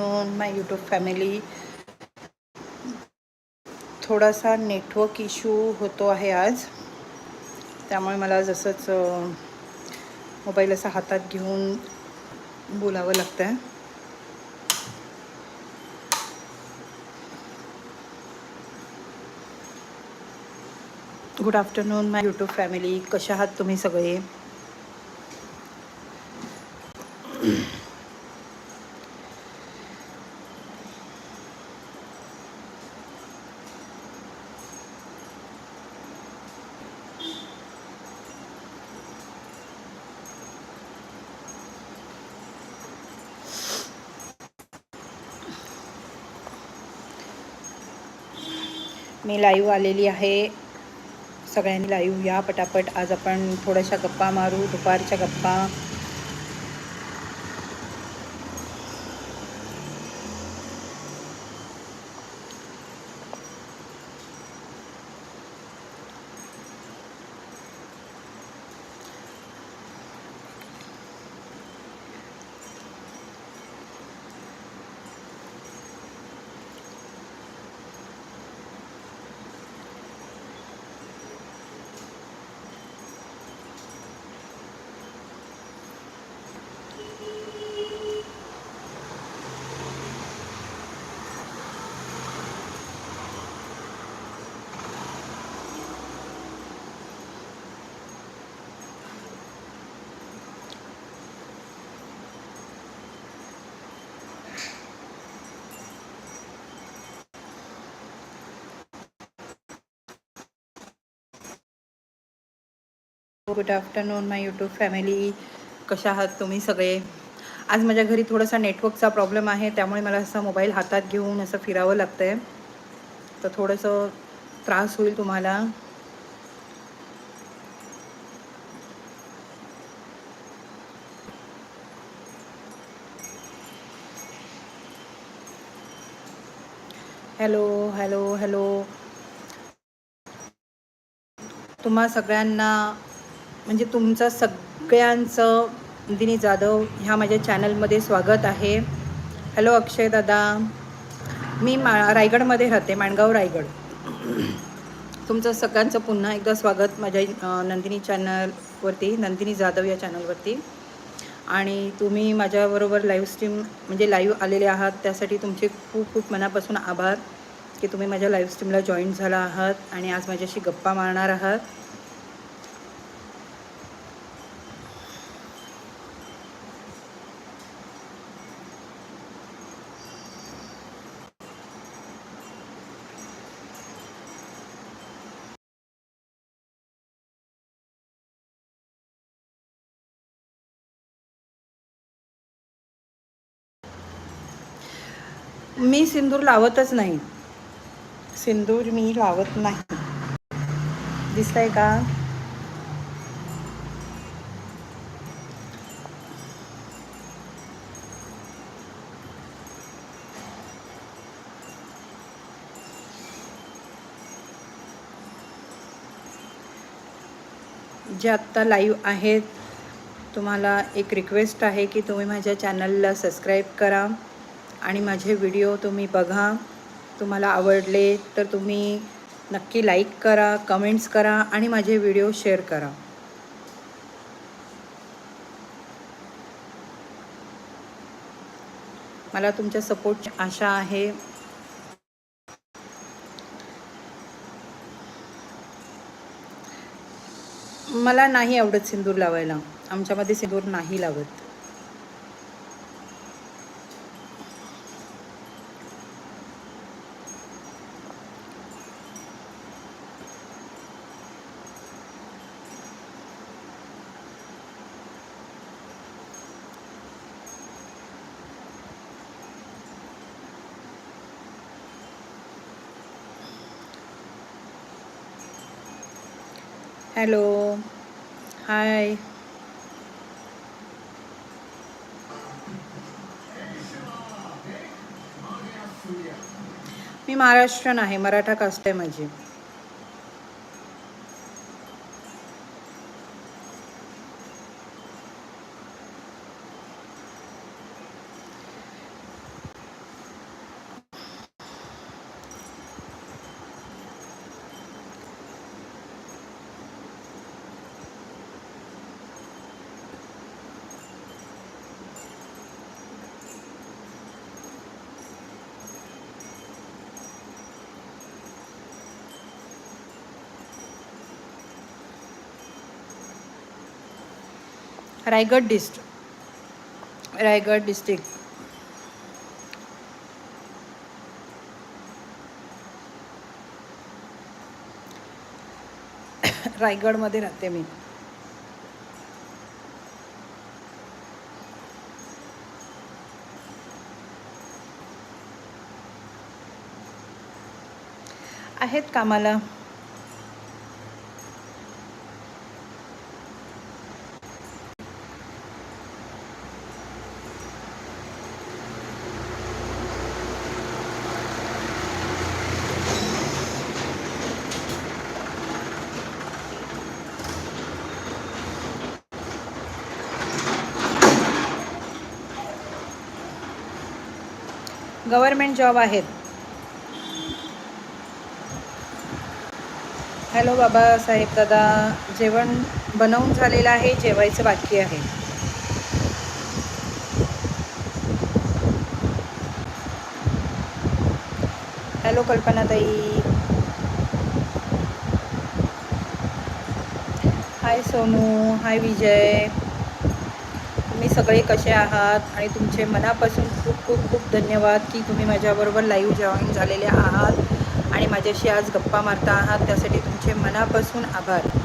Afternoon my YouTube family थोडासा network issue होतो आहे आज. त्यामुळे मला जसंच मोबाईल असा हातात घेऊन बोलावं लागतं आहे good afternoon my YouTube family कशा आहात तुम्ही सगळे? मी लाईव्ह आलेली आहे. सगळ्यांनी लाईव्ह या पटापट. आज आपण थोड्याशा गप्पा मारू दुपारच्या गप्पा. Good afternoon my YouTube family कशा आहात तुम्ही सगळे? आज माझ्या घरी थोडासा नेटवर्कचा प्रॉब्लेम आहे त्यामुळे मला असं मोबाईल हातात घेऊन असं फिरावं लागतं आहे तर थोडंसं त्रास होईल तुम्हाला. हॅलो हॅलो हॅलो तुम्हा सगळ्यांना म्हणजे तुमचं सगळ्यांचं नंदिनी जाधव ह्या माझ्या चॅनलमध्ये स्वागत आहे. हॅलो अक्षय दादा. मी मा रायगडमध्ये राहते माणगाव रायगड. तुमचं सगळ्यांचं पुन्हा एकदा स्वागत माझ्या नंदिनी चॅनलवरती नंदिनी जाधव या चॅनलवरती. आणि तुम्ही माझ्याबरोबर लाईव्ह स्ट्रीम म्हणजे लाईव्ह आलेले आहात त्यासाठी तुमचे खूप खूप मनापासून आभार की तुम्ही माझ्या लाईव्ह स्ट्रीमला जॉईन झाला आहात आणि आज माझ्याशी गप्पा मारणार आहात. मी सिंदूर लावतच नाही. सिंदूर मी लावत नाही. दिसतंय का? जे आत्ता लाईव्ह आहेत तुम्हाला एक रिक्वेस्ट आहे की तुम्ही माझ्या चॅनलला सबस्क्राईब करा. आणि माझे व्हिडिओ तुम्ही बघा. तुम्हाला आवडले तर तुम्ही नक्की लाईक करा कमेंट्स करा आणि माझे व्हिडिओ शेअर करा. मला तुमच्या सपोर्टची आशा आहे. मला नाही आवडत सिंदूर लावायला. आमच्यामध्ये सिंदूर नाही लावत. Hello hi. मी महाराष्ट्रन आहे मराठा कास्ट आहे माझी. Raigad district Raigad district. रायगडमध्ये राहते मी. आहेत कामाला. गव्हर्मेंट जॉब आहेत. हॅलो बाबा साहेब दादा जेवण बनवून झालेलं आहे जेवायचं बाकी आहे. Hello कल्पनाताई. Hi Sonu hi Vijay. तुम्ही सगळे कसे आहात? आणि तुमचे मनापासून खूप खूप धन्यवाद की तुम्ही माझ्याबरोबर लाईव्ह जॉईन झालेले आहात आणि माझ्याशी आज गप्पा मारता आहात. त्यासाठी तुमचे मनापासून आभार.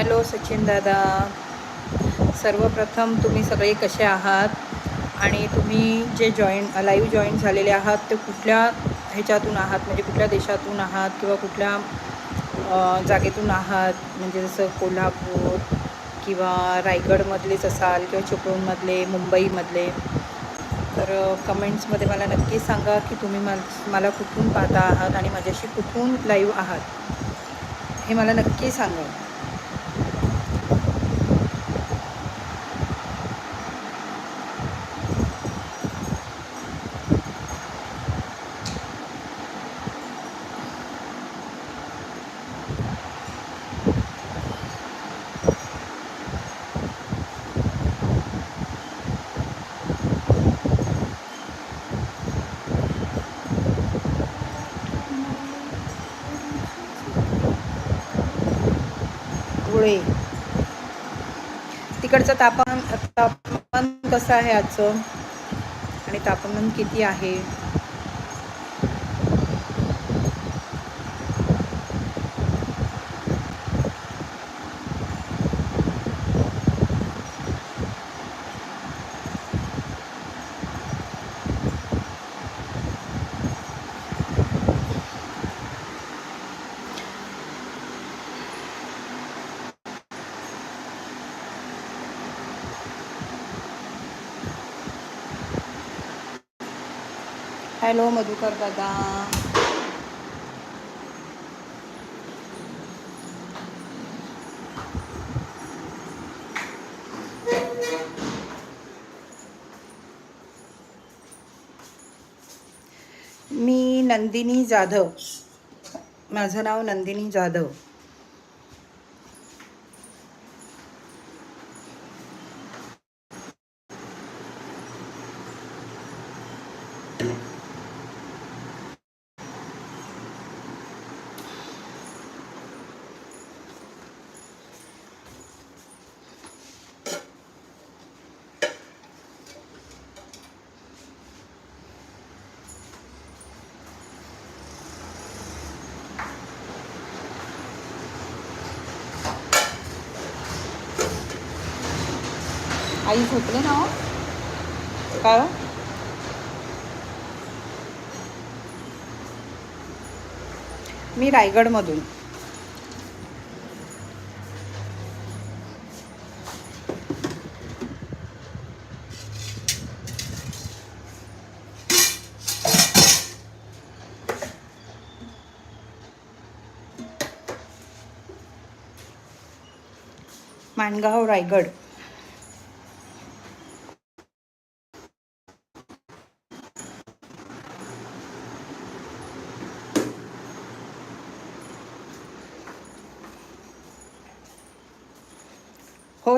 हॅलो सचिन दादा. सर्वप्रथम तुम्ही सगळे कसे आहात? आणि तुम्ही जे जॉईन लाईव्ह जॉईन झालेले आहात ते कुठल्या ह्याच्यातून आहात? म्हणजे कुठल्या देशातून आहात किंवा कुठल्या जागेतून आहात? म्हणजे जसं कोल्हापूर किंवा रायगडमधलेच असाल किंवा चिपळूणमधले मुंबईमधले. तर कमेंट्समध्ये मला नक्की सांगा की तुम्ही मल मला कुठून पाहता आहात आणि माझ्याशी कुठून लाईव्ह आहात? हे मला नक्की सांगा. धुळे. तिकडचं तापमान तापमान कसं आहे आजचं? आणि तापमान किती आहे? हॅलो मधुकर दादा. मी नंदिनी जाधव. माझं नाव नंदिनी जाधव. आई झोपले ना हो? काय हो? मी रायगडमधून. माणगाव रायगड.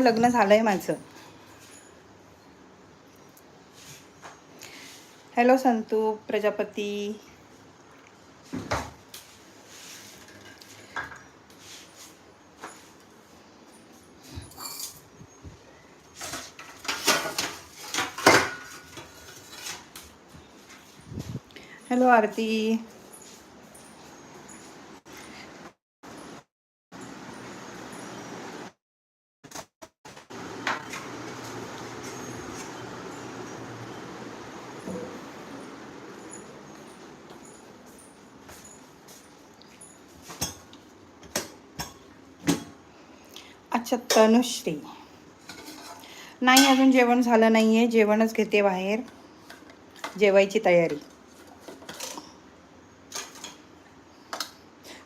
लग्न लग्न झालंय माझं. हॅलो संतू प्रजापती. हॅलो आरती. अच्छा तनुश्री. नाही अजून जेवण झालं नाही आहे जेवणच घेते बाहेर. जेवायची तयारी.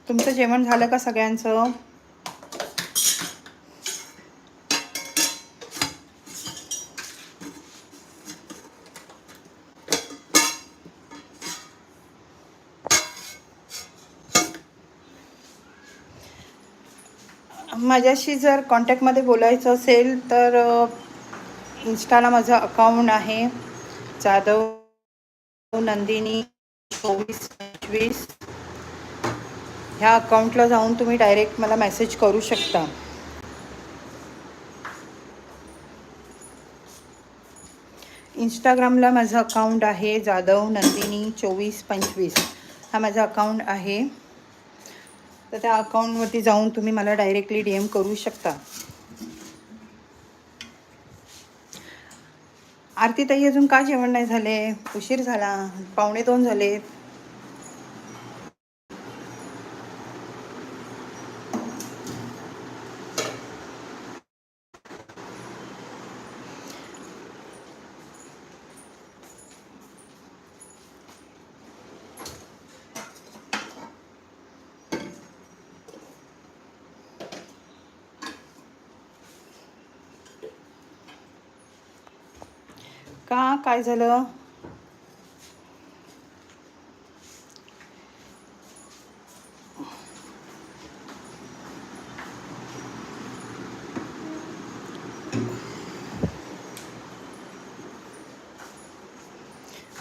तुमचं जेवण झालं का सगळ्यांचं? माझ्याशी जर कॉन्टॅक्टमध्ये बोलायचं असेल तर इन्स्टाला माझं अकाउंट आहे. जाधव नंदिनी चोवीस पंचवीस. ह्या अकाउंटला जाऊन तुम्ही डायरेक्ट मला मेसेज करू शकता. इंस्टाग्रामला माझं अकाउंट आहे जाधव नंदिनी चोवीस पंचवीस. हा माझा अकाउंट आहे. तर त्या अकाउंटवरती जाऊन तुम्ही मला डायरेक्टली डी एम करू शकता. आरतीताई अजून का जेवण नाही झाले? उशीर झाला. पावणे दोन झाले का काय झालं?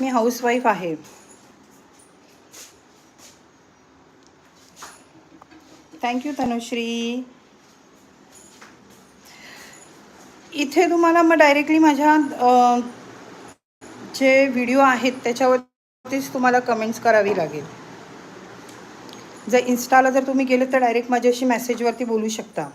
मी हाऊसवाईफ आहे. थँक्यू तनुश्री इथे तुम्हाला मग डायरेक्टली माझ्या जे व्हिडिओ आहेत त्याच्यावरतीच तुम्हाला कमेंट्स करावी लागेल. जर इन्स्टाला जर तुम्ही गेले तर डायरेक्ट माझ्याशी मेसेजवरती बोलू शकता.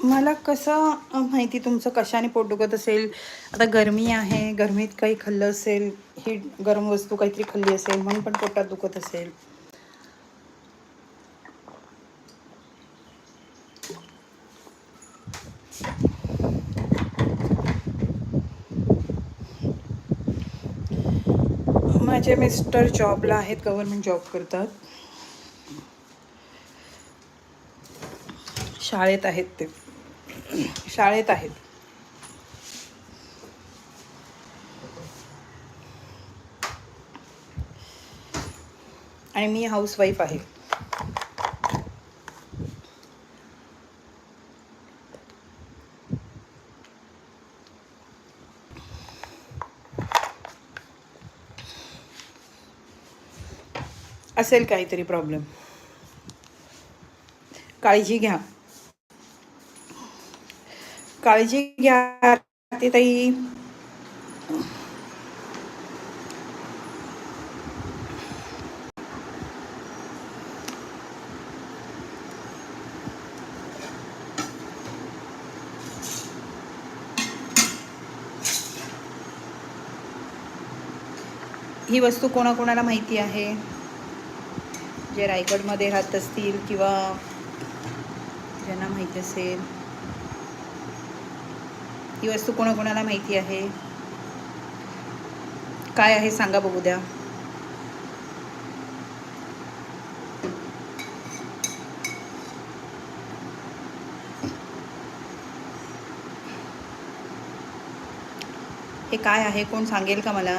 मला कसं माहिती तुमचं कशाने पोट दुखत असेल? आता गरमी आहे गरमीत काही खाल्लं असेल ही गरम वस्तू काहीतरी खाल्ली असेल म्हणून पण पोटात दुखत असेल. माझे मिस्टर जॉबला आहेत गव्हर्नमेंट जॉब करतात. शाळेत आहेत ते. शाळेत आहेत. आणि मी हाऊसवाईफ आहे. असेल काहीतरी प्रॉब्लेम काळजी घ्या. काळजी घ्या ते ताई. ही वस्तू कोणाकोणाला माहिती आहे? जे रायगडमध्ये राहत असतील किंवा ज्यांना माहिती असेल. ही वस्तू कोणाकोणाला माहिती आहे? काय आहे सांगा बघू द्या. हे काय आहे? कोण सांगेल का मला?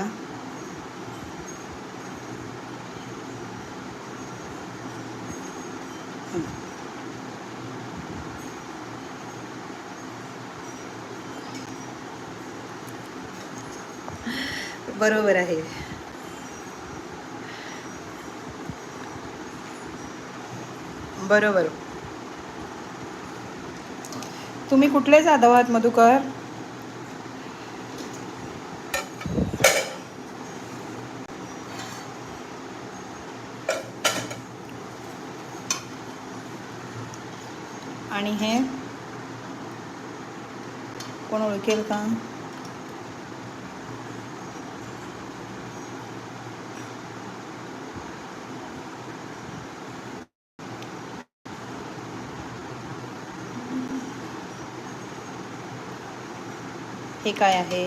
बरोबर आहे. बरोबर. तुम्ही कुठले जाधव आहात मधुकर? आणि हे? कोण ओळखेल का? हे काय आहे?